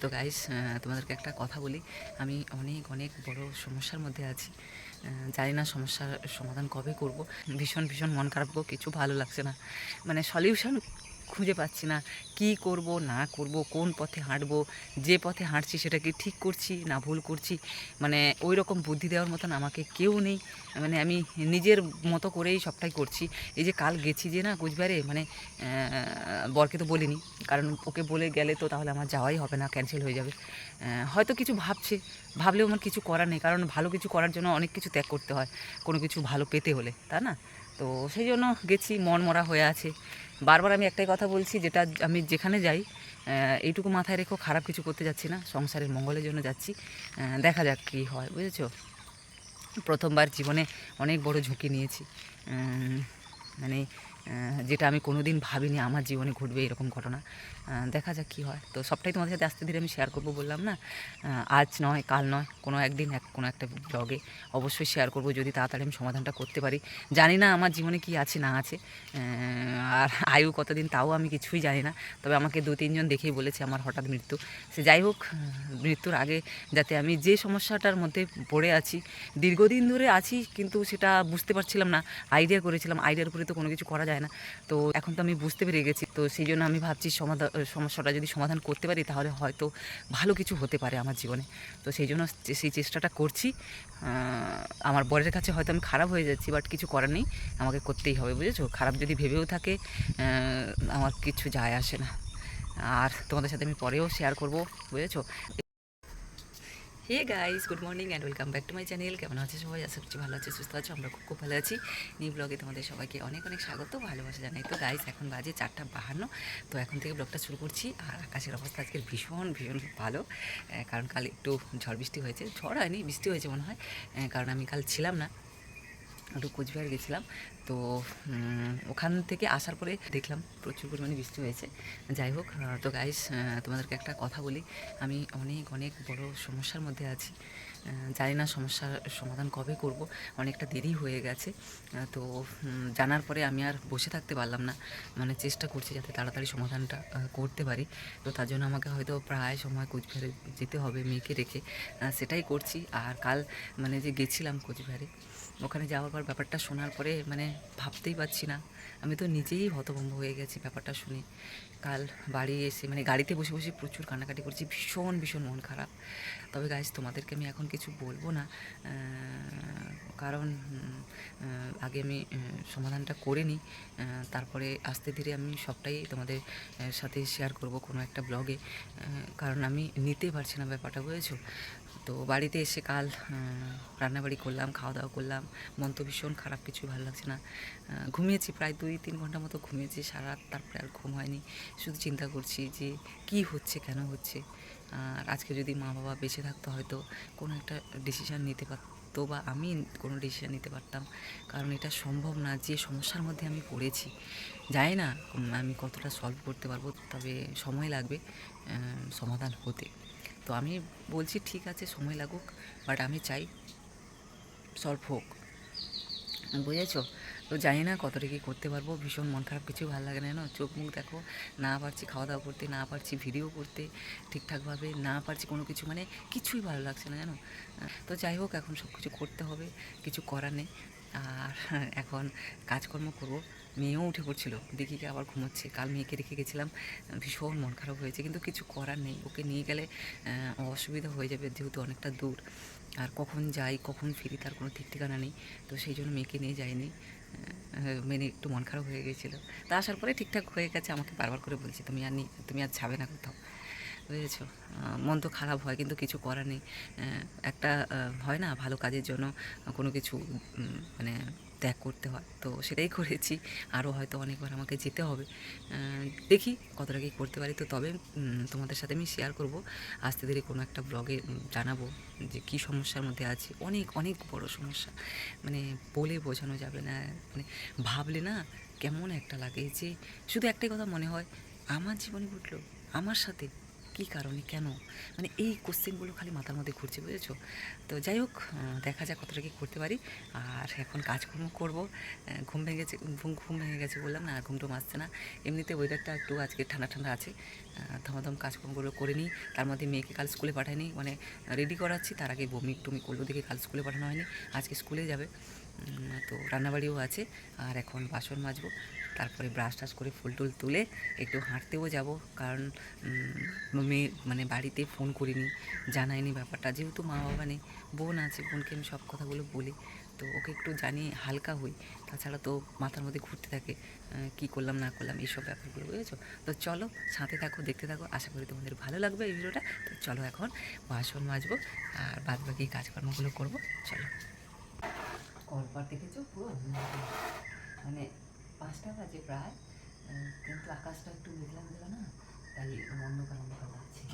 তো গাইস তোমাদেরকে একটা কথা বলি। আমি অনেক অনেক বড় সমস্যার মধ্যে আছি। জানি না সমস্যার সমাধান কবে করব। ভীষণ ভীষণ মন খারাপ কিছু ভালো লাগছে না। মানে সলিউশন খুঁজে পাচ্ছি না। কি করব, না করব, কোন পথে হাঁটবো, যে পথে হাঁটছি সেটা কি ঠিক করছি, না ভুল করছি মানে ওই রকম বুদ্ধি দেওয়ার মতন আমাকে কেউ নেই। মানে আমি নিজের মতো করেই সবটাই করছি। এই যে কাল গেছি যে না কুচবিহারে মানে বরকে তো বলিনি, কারণ ওকে বলে গেলে তো তাহলে আমার যাওয়াই হবে না ক্যান্সেল হয়ে যাবে। হয়তো কিছু ভাবছে, ভাবলেও আমার কিছু করার নেই, কারণ ভালো কিছু করার জন্য অনেক কিছু ত্যাগ করতে হয়, কোনো কিছু ভালো পেতে হলে তা না? তো সেই জন্য গেছি মন মরা হয়ে আছে। বারবার আমি একটাই কথা বলছি, যেটা আমি যেখানে যাই এইটুকু মাথায় রেখো, খারাপ কিছু করতে যাচ্ছি না, সংসারের মঙ্গলের জন্য যাচ্ছি। দেখা যাক কী হয়, বুঝেছ? প্রথমবার জীবনে অনেক বড় ঝুঁকি নিয়েছি। মানে যেটা আমি কোনো দিন ভাবিনি আমার জীবনে ঘটবে এরকম ঘটনা। দেখা যাক কী হয়। তো সবটাই তোমাদের সাথে আস্তে ধীরে আমি শেয়ার করব বললাম না? আজ নয়, কাল নয়, কোনো একদিন এক, কোনো একটা ব্লগে অবশ্যই শেয়ার করব যদি তাড়াতাড়ি আমি সমাধানটা করতে পারি। জানি না আমার জীবনে কি আছে, না আছে। আর আয়ু কতদিন তাও আমি কিছুই জানি না। তবে আমাকে দু, তিনজন দেখেই বলেছে আমার হঠাৎ মৃত্যু। সে যাই হোক মৃত্যুর আগে যাতে আমি যে সমস্যাটার মধ্যে পড়ে আছি, দীর্ঘদিন ধরে আছি, কিন্তু সেটা বুঝতে পারছিলাম না। আইডিয়া করেছিলাম আইডিয়ার উপরে তো কোনো কিছু করা যায় না। তো এখন তো আমি বুঝতে পেরে গেছি। তো সেই জন্য আমি ভাবছি সমাধান সমস্যাটা যদি সমাধান করতে পারি, তাহলে হয়তো ভালো কিছু হতে পারে আমার জীবনে। তো সেই জন্য সেই চেষ্টাটা করছি। আমার বরের কাছে হয়তো আমি খারাপ হয়ে যাচ্ছি বাট কিছু করার নেই। আমাকে করতেই হবে, বুঝেছ? খারাপ যদি ভেবেও থাকে আমার কিছু যায় আসে না। আর তোমাদের সাথে আমি পরেও শেয়ার করব, বুঝেছ? Hey guys good morning and welcome back to my channel কেমন আছে সবাই? আশা করছি ভালো আছে, সুস্থ আছো, আমরা খুব খুব ভালো আছি। নিউ ব্লগে তোমাদের সবাইকে অনেক অনেক স্বাগত, ভালোবাসা জানাই। তো গাইস এখন বাজে চারটা বাহান্ন। তো এখন থেকে ব্লগটা শুরু করছি। আর আকাশের অবস্থা আজকে ভীষণ ভীষণ ভালো। কারণ কাল একটু ঝড় বৃষ্টি হয়েছে। ঝড় হয়নি, বৃষ্টি হয়েছে মনে হয়। কারণ আমি কাল ছিলাম না। একটু কোচবিহার গেছিলাম। তো ওখান থেকে আসার পরে দেখলাম প্রচুর পরিমাণে বৃষ্টি হয়েছে। যাই হোক তো গাইস তোমাদেরকে একটা কথা বলি। আমি অনেক অনেক বড় সমস্যার মধ্যে আছি। জানি না সমস্যার সমাধান কবে করব। অনেকটা দেরি হয়ে গেছে। তো জানার পরে আমি আর বসে থাকতে পারলাম না। মানে চেষ্টা করছি যাতে তাড়াতাড়ি সমাধানটা করতে পারি। তো তার জন্য আমাকে হয়তো প্রায় সময় কোচবিহারে যেতে হবে, মেয়েকে রেখে। সেটাই করছি। আর কাল মানে যে গেছিলাম কোচবিহারে ওখানে যাওয়ার পর ব্যাপারটা শোনার পরে মানে ভাবতেই পারছি না। আমি তো নিজেই হতভম্ব হয়ে গেছি ব্যাপারটা শুনে। কাল বাড়ি এসে মানে গাড়িতে বসে বসে প্রচুর কান্নাকাটি করছি, ভীষণ ভীষণ মন খারাপ। তবে গাইজ তোমাদেরকে আমি এখন কিছু বলব না কারণ আগে আমি সমাধানটা করে নিই তারপরে আস্তে ধীরে আমি সবটাই তোমাদের সাথে শেয়ার করব কোনো একটা ব্লগে কারণ আমি নিতে পারছি না ব্যাপারটা, বুঝেছ? তো বাড়িতে এসে কাল রান্নাবাড়ি করলাম খাওয়া দাওয়া করলাম। মন তো ভীষণ খারাপ কিছু ভালো লাগছে না। ঘুমিয়েছি প্রায় দুই তিন ঘণ্টা মতো ঘুমিয়েছি সারা রাত তারপরে আর ঘুম হয়নি। শুধু চিন্তা করছি যে কি হচ্ছে, কেন হচ্ছে? আর আজকে যদি মা বাবা বেঁচে থাকতো হয়তো কোনো একটা ডিসিশান নিতে পারতো বা আমি কোনো ডিসিশান নিতে পারতাম। কারণ এটা সম্ভব না, যে সমস্যার মধ্যে আমি পড়েছি। জানি না, আমি কতটা সলভ করতে পারব, তবে সময় লাগবে সমাধান হতে। তো আমি বলছি, ঠিক আছে, সময় লাগুক বাট আমি চাই সলভ হোক। বুঝেছ? তো জানি না কতটা কি করতে পারব, ভীষণ মন খারাপ কিছু ভালো লাগে না, জানো? চোখ মুখ দেখো, না পারছি খাওয়া দাওয়া করতে, না পারছি ভিডিও করতে ঠিকঠাকভাবে, না পারছি কোনো কিছু মানে কিছুই ভালো লাগছে না, জানো? তো যাই হোক, এখন সব কিছু করতে হবে, কিছু করার নেই, আর এখন কাজকর্ম করব। মেয়েও উঠে পড়ছিল। দিদিকে আবার ঘুমোচ্ছে। কাল মেয়েকে রেখে গেছিলাম। ভীষণ মন খারাপ হয়েছে। কিন্তু কিছু করার নেই। ওকে নিয়ে গেলে অসুবিধা হয়ে যাবে যেহেতু অনেকটা দূর। আর কখন যাই, কখন ফিরি তার কোনো ঠিক ঠিকানা নেই। তো সেই জন্য মেয়েকে নিয়ে যাইনি। মেনে একটু মন খারাপ হয়ে গেছিল। তা আসার পরে ঠিকঠাক হয়ে গেছে। আমাকে বারবার করে বলছি, তুমি আর নি, তুমি আর যাবে না কোথাও। বুঝেছ? মন তো খারাপ হয়, কিন্তু কিছু করার নেই। একটা হয় না ভালো কাজের জন্য কোনো কিছু মানে ত্যাগ করতে হয়। তো সেটাই করেছি। আরও হয়তো অনেকবার আমাকে যেতে হবে। দেখি কতটা কি করতে পারি। তো তবে তোমাদের সাথে আমি শেয়ার করব। আস্তে ধীরে কোনো একটা ব্লগে জানাব যে কী সমস্যার মধ্যে আছি। অনেক অনেক বড় সমস্যা। মানে বলে বোঝানো যাবে না। মানে ভাবলে না কেমন একটা লাগে যে শুধু একটাই কথা মনে হয়, আমার জীবনে ঘটলো, আমার সাথে। কী কারণে, কেন? মানে এই কোশ্চেনগুলো খালি মাথার মধ্যে ঘুরছে, বুঝেছ? তো যাই হোক দেখা যাক কতটা কি করতে পারি। আর এখন কাজকর্ম করব। ঘুম ভেঙে গেছে ঘুম ঘুম ভেঙে গেছে বললাম না আর ঘুম টুম আসছে না। এমনিতে ওয়েদারটা একটু আজকে ঠান্ডা ঠান্ডা আছে। ধমাধম কাজকর্মগুলো করে নিই। তার মধ্যে মেয়েকে কাল স্কুলে পাঠাইনি মানে রেডি করাচ্ছি। তার আগে বমি টমি করল দেখে কাল স্কুলে পাঠানো হয়নি। আজকে স্কুলে যাবে। তো রান্নাবাড়িও আছে। আর এখন বাসন মাজবো। তারপরে ব্রাশ টাশ করে ফুল টুল তুলে একটু হাঁটতেও যাব। কারণ মেয়ে মানে বাড়িতে ফোন করিনি জানায়নি ব্যাপারটা। যেহেতু মা বাবা নেই, বোন আছে, বোনকে আমি সব কথাগুলো বলি। তো ওকে একটু জানিয়ে হালকা হই। তাছাড়া তো মাথার মধ্যে ঘুরতে থাকে কী করলাম, না করলাম এইসব ব্যাপারগুলো, বুঝেছ? তো চলো, সাথে থাকো, দেখতে থাকো। আশা করি তোমাদের ভালো লাগবে এই ভিডিওটা। তো চলো এখন বাসন মাজবো, আর বাদ বাকি কাজকর্মগুলো করব। চলো। কলপার দেখেছ? পুরো মানে পাঁচটা বাজে প্রায় কিন্তু আকাশটা একটু মেঘলা মেঘলা না তাই অন্ধকার অন্ধকার লাগছে।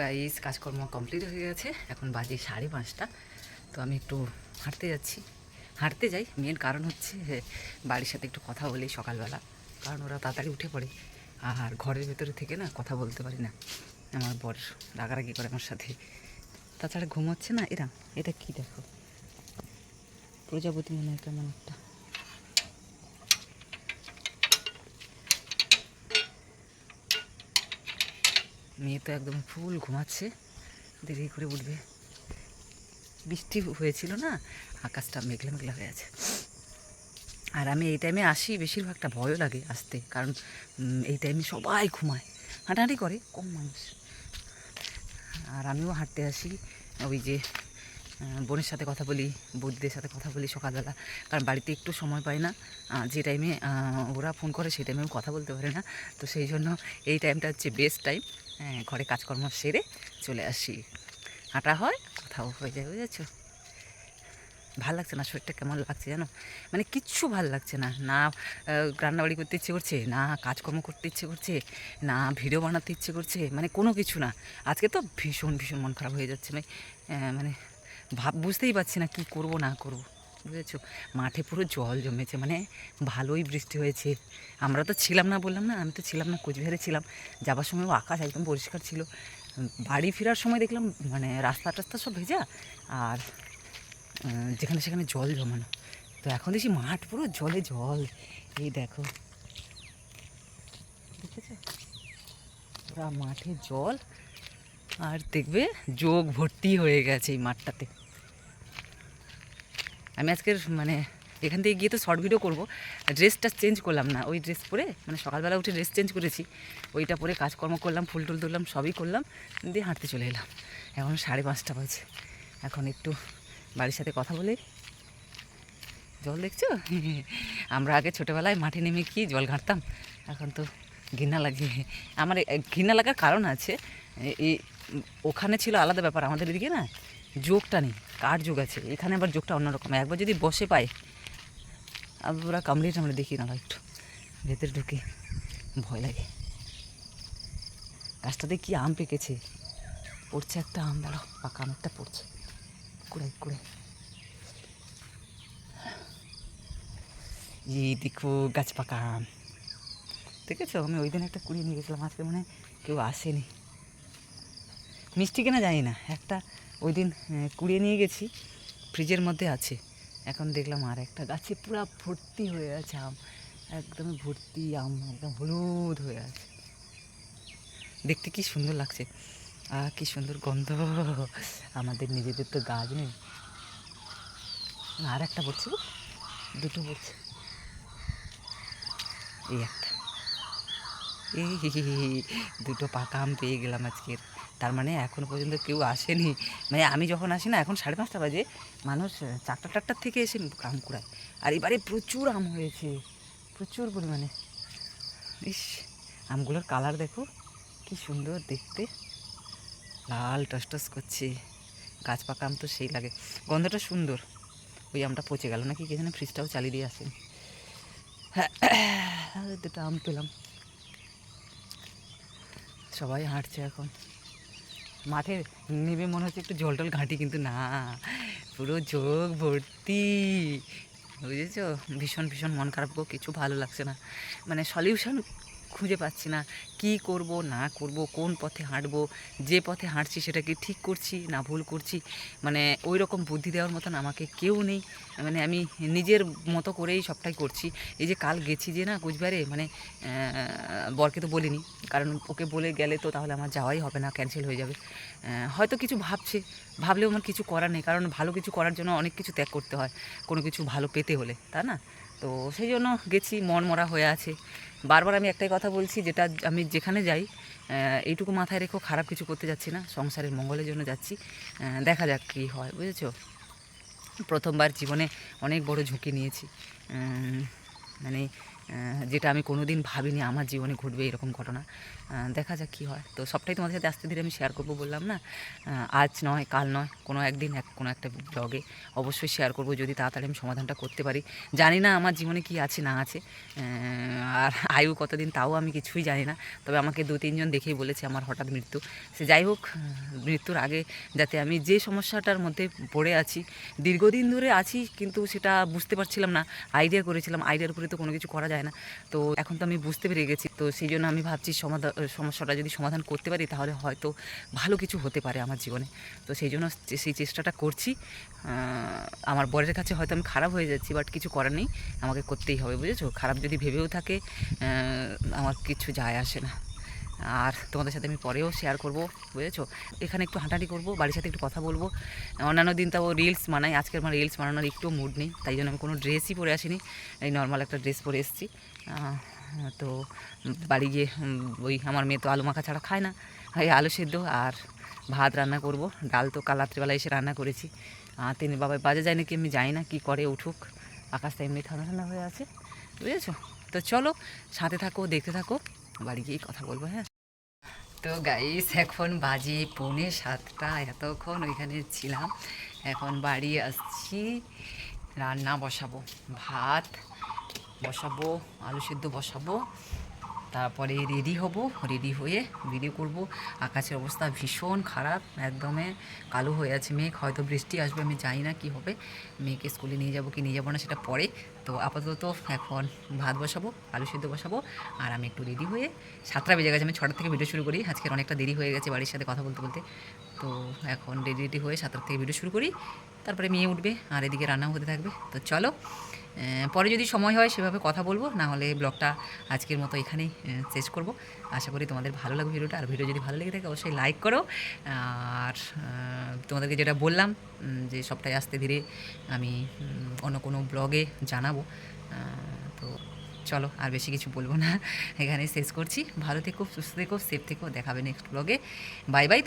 গাইস কাজকর্ম কমপ্লিট হয়ে গেছে। এখন বাজে সাড়ে পাঁচটা। তো আমি একটু হাঁটতে যাচ্ছি। হাঁটতে যাই মেন কারণ হচ্ছে বাড়ির সাথে একটু কথা বলি সকালবেলা, কারণ ওরা তাড়াতাড়ি উঠে পড়ে। আর ঘরের ভেতরে থেকে না কথা বলতে পারি না। আমার বর রাগারাগি করে আমার সাথে। তাছাড়া ঘুমোচ্ছে না। এরা, এটা কি দেখো? প্রজাপতি মনে হয় কেমন একটা। মেয়ে তো একদম ফুল ঘুমাচ্ছে, দেরি করে উঠবে। বৃষ্টি হয়েছিল না, আকাশটা মেঘলা মেঘলা হয়ে আছে। আর আমি এই টাইমে আসি, বেশিরভাগটা ভয়ও লাগে আসতে, কারণ এই টাইমে সবাই ঘুমায়, হাঁটাহাঁটি করে, কম মানুষ। আর আমিও হাঁটতে আসি, ওই যে বোনের সাথে কথা বলি, বৌদিদের সাথে কথা বলি সকালবেলা, কারণ বাড়িতে একটু সময় পাই না। যে টাইমে ওরা ফোন করে, সেই টাইমে কথা বলতে পারি না। তো সেই জন্য এই টাইমটা হচ্ছে বেস্ট টাইম ঘরে কাজকর্ম সেরে চলে আসি। হাঁটা হয় কোথাও হয়ে যায় বুঝেছ? ভালো লাগছে না শরীরটা কেমন লাগছে জানো? মানে কিচ্ছু ভালো লাগছে না। না রান্নাবাড়ি করতে ইচ্ছে করছে না কাজকর্ম করতে ইচ্ছে করছে না ভিডিও বানাতে ইচ্ছে করছে মানে কোনো কিছু না। আজকে তো ভীষণ ভীষণ মন খারাপ হয়ে যাচ্ছে আহ, মানে ভাব বুঝতেই পারছি না কি করব না করব। বুঝেছ? মাঠে পুরো জল জমেছে মানে ভালোই বৃষ্টি হয়েছে। আমরা তো ছিলাম না, বললাম না, আমি তো ছিলাম না, কোচবিহারে ছিলাম। যাবার সময়ও আকাশ একদম পরিষ্কার ছিল। বাড়ি ফেরার সময় দেখলাম মানে রাস্তা টাস্তা সব ভেজা, আর যেখানে সেখানে জল জমানো। তো এখন দেখছি মাঠ পুরো জলে জল। এই দেখো। মাঠে জল। আর দেখবে যোগ ভর্তি হয়ে গেছে এই মাঠটাতে। আমি আজকের মানে এখান থেকে গিয়ে তো শর্ট ভিডিও করব। ড্রেসটা চেঞ্জ করলাম না, ওই ড্রেস পরে মানে সকালবেলা উঠে ড্রেস চেঞ্জ করেছি। ওইটা পরে কাজকর্ম করলাম, ফুল টুল তুললাম, সবই করলাম, দিয়ে হাঁটতে চলে এলাম। এখন সাড়ে পাঁচটা বাজে এখন একটু বাড়ির সাথে কথা বলে, জল দেখছ? আমরা আগে ছোটোবেলায় মাঠে নেমে কি জল ঘাঁটতাম, এখন তো ঘৃণা লাগে। আমার ঘৃণা লাগার কারণ আছে এই ওখানে ছিল আলাদা ব্যাপার, আমাদের এদিকে না যোগটা নেই, কার যোগ আছে? এখানে আবার যোগটা অন্যরকম। একবার যদি বসে পায় আমরা কামড়ে টামড়ে দেখি না একটু। ভেতরে ঢুকে ভয় লাগে। গাছটাতে কি আম পেকেছে? পড়ছে একটা আম, দাঁড়াও, পাকা আম একটা পড়ছে। কুড়াই কুড়াই। এই দেখো, গাছ পাকা আম। দেখেছ? আমি ওই দিন একটা কুড়িয়ে নিয়ে গেছিলাম, আজকে মনে কেউ আসেনি। মিষ্টি কিনা জানি না। একটা ওই দিন আহ, কুড়িয়ে নিয়ে গেছি ফ্রিজের মধ্যে আছে। এখন দেখলাম আর একটা গাছে পুরো ভর্তি হয়ে আছে আম একদম ভর্তি আম একদম হলুদ হয়ে আছে। দেখতে কি সুন্দর লাগছে। আহ কি সুন্দর গন্ধ। আমাদের নিজেদের তো গাছ নেই। আর একটা গো। দুটো পড়ছে এই একটা। এই দুটো পাকা আম পেয়ে গেলাম আজকের। তার মানে এখনও পর্যন্ত কেউ আসেনি। মানে আমি যখন আসি না, এখন সাড়ে পাঁচটা বাজে, মানুষ চারটা টারটার থেকে এসে আম কুড়ায়। আর এবারে প্রচুর আম হয়েছে, প্রচুর পরিমাণে। ইস, আমগুলোর কালার দেখো, কি সুন্দর দেখতে। লাল টসটস করছে, গাছ পাকা আম তো সেই লাগে। গন্ধটা সুন্দর। ওই আমটা পচে গেল নাকি কে জানে ফ্রিজটাও চালিয়ে দিয়ে আসেন। হ্যাঁ দুটো আম পেলাম। সবাই হাঁটছে এখন। মাঠে নেমে মনে হচ্ছে একটু জল টল ঘাঁটি, কিন্তু না। পুরো যোগ ভর্তি। বুঝেছ? ভীষণ ভীষণ মন খারাপ কিছু ভালো লাগছে না। মানে সলিউশন খুঁজে পাচ্ছি না। কি করব, না করব, কোন পথে হাঁটব, যে পথে হাঁটছি সেটা কি ঠিক করছি, না ভুল করছি মানে ওই রকম বুদ্ধি দেওয়ার মতন আমাকে কেউ নেই। মানে আমি নিজের মতো করেই সবটাই করছি। এই যে কাল গেছি যে না কুচবিহারে মানে বরকে তো বলিনি, কারণ ওকে বলে গেলে তো তাহলে আমার যাওয়াই হবে না ক্যান্সেল হয়ে যাবে। হয়তো কিছু ভাবছে, ভাবলেও আমার কিছু করার নেই, কারণ ভালো কিছু করার জন্য অনেক কিছু ত্যাগ করতে হয়, কোনো কিছু ভালো পেতে হলে তা না? তো সেই জন্য গেছি মন মরা হয়ে আছে। বারবার আমি একটাই কথা বলছি, যেটা আমি যেখানে যাই এইটুকু মাথায় রেখো, খারাপ কিছু করতে যাচ্ছি না, সংসারের মঙ্গলের জন্য যাচ্ছি। দেখা যাক কী হয়, বুঝেছ? প্রথমবার জীবনে অনেক বড় ঝুঁকি নিয়েছি। মানে যেটা আমি কোনো দিন ভাবিনি আমার জীবনে ঘটবে এরকম ঘটনা। দেখা যাক কী হয়। তো সবটাই তোমাদের সাথে আস্তে ধীরে আমি শেয়ার করব বললাম না? আজ নয়, কাল নয়, কোনো একদিন এক, কোনো একটা ব্লগে অবশ্যই শেয়ার করব যদি তাড়াতাড়ি আমি সমাধানটা করতে পারি। জানি না আমার জীবনে কি আছে, না আছে। আর আয়ু কতদিন তাও আমি কিছুই জানি না। তবে আমাকে দু, তিনজন দেখেই বলেছে আমার হঠাৎ মৃত্যু। সে যাই হোক মৃত্যুর আগে যাতে আমি যে সমস্যাটার মধ্যে পড়ে আছি, দীর্ঘদিন ধরে আছি, কিন্তু সেটা বুঝতে পারছিলাম না। আইডিয়া করেছিলাম আইডিয়ার উপরে তো কোনো কিছু করা যায় না। তো এখন তো আমি বুঝতে পেরে গেছি। তো সেই জন্য আমি ভাবছি সমাধান সমস্যাটা যদি সমাধান করতে পারি তাহলে হয়তো ভালো কিছু হতে পারে আমার জীবনে। তো সেই জন্য সেই চেষ্টাটা করছি। আমার বরের কাছে হয়তো আমি খারাপ হয়ে যাচ্ছি, বাট কিছু করার নেই। আমাকে করতেই হবে, বুঝেছ? খারাপ যদি ভেবেও থাকে আমার কিছু যায় আসে না। আর তোমাদের সাথে আমি পরেও শেয়ার করব, বুঝেছ? এখানে একটু হাঁটাহাঁটি করব, বাড়ির সাথে একটু কথা বলব। অন্যান্য দিন তাও রিলস বানাই, আজকে আমার রিলস বানানোর একটু মুড নেই, তাই জন্য আমি কোনো ড্রেসই পরে আসিনি। এই নর্মাল একটা ড্রেস পরে এসেছি। তো বাড়ি গিয়ে ওই আমার মেয়ে তো আলু মাখা ছাড়া খায় না। এই আলু সেদ্ধ আর ভাত রান্না করব। ডাল তো কাল রাত্রিবেলা এসে রান্না করেছি। আর তিনি বাবা বাজে যায় নাকি আমি জানি না, কি করে উঠুক। আকাশটা এমনি ঠান্ডা ঠান্ডা হয়ে আছে, বুঝেছ? তো চলো, সাথে থাকো, দেখতে থাকো, বাড়ি গিয়েই কথা বলব হ্যাঁ? তো গাইস এখন বাজে পৌনে সাতটা, এতক্ষণ ওইখানে ছিলাম। এখন বাড়ি আসছি, রান্না বসাবো, ভাত বসাবো, আলু সিদ্ধ বসাবো। তারপরে রেডি হব রেডি হয়ে ভিডিও করব। আকাশের অবস্থা ভীষণ খারাপ, একদমে কালো হয়ে আছে মেঘ। হয়তো বৃষ্টি আসবে, আমি জানি না কি হবে। মেয়েকে স্কুলে নিয়ে যাব কি নিয়ে যাব না সেটা পরে। তো আপাতত এখন ভাত বসাবো, আলু সিদ্ধ বসাবো, আর আমি একটু রেডি হয়ে সাতটা বেজে গেছে, আমি ছটা থেকে ভিডিও শুরু করি। আজকের অনেকটা দেরি হয়ে গেছে বাড়ির সাথে কথা বলতে বলতে। তো এখন রেডি রেডি হয়ে সাতটার থেকে ভিডিও শুরু করি। তারপরে মেয়ে উঠবে, আর এদিকে রান্নাও হতে থাকবে। তো চলো পরে যদি সময় হয় সেভাবে কথা বলব, না হলে ব্লগটা আজকের মতো এখানেই শেষ করব। আশা করি তোমাদের ভালো লাগবে ভিডিওটা, আর ভিডিও যদি ভালো লেগে থাকে অবশ্যই লাইক করো। আর তোমাদেরকে যেটা বললাম যে সবটাই আসতে ধীরে আমি অন্য কোনো ব্লগে জানাব। তো চলো, আর বেশি কিছু বলব না। এখানে শেষ করছি। ভালো থেকো, সুস্থ থেকো সেফ থেকো। দেখাবে নেক্সট ব্লগে বাই বাই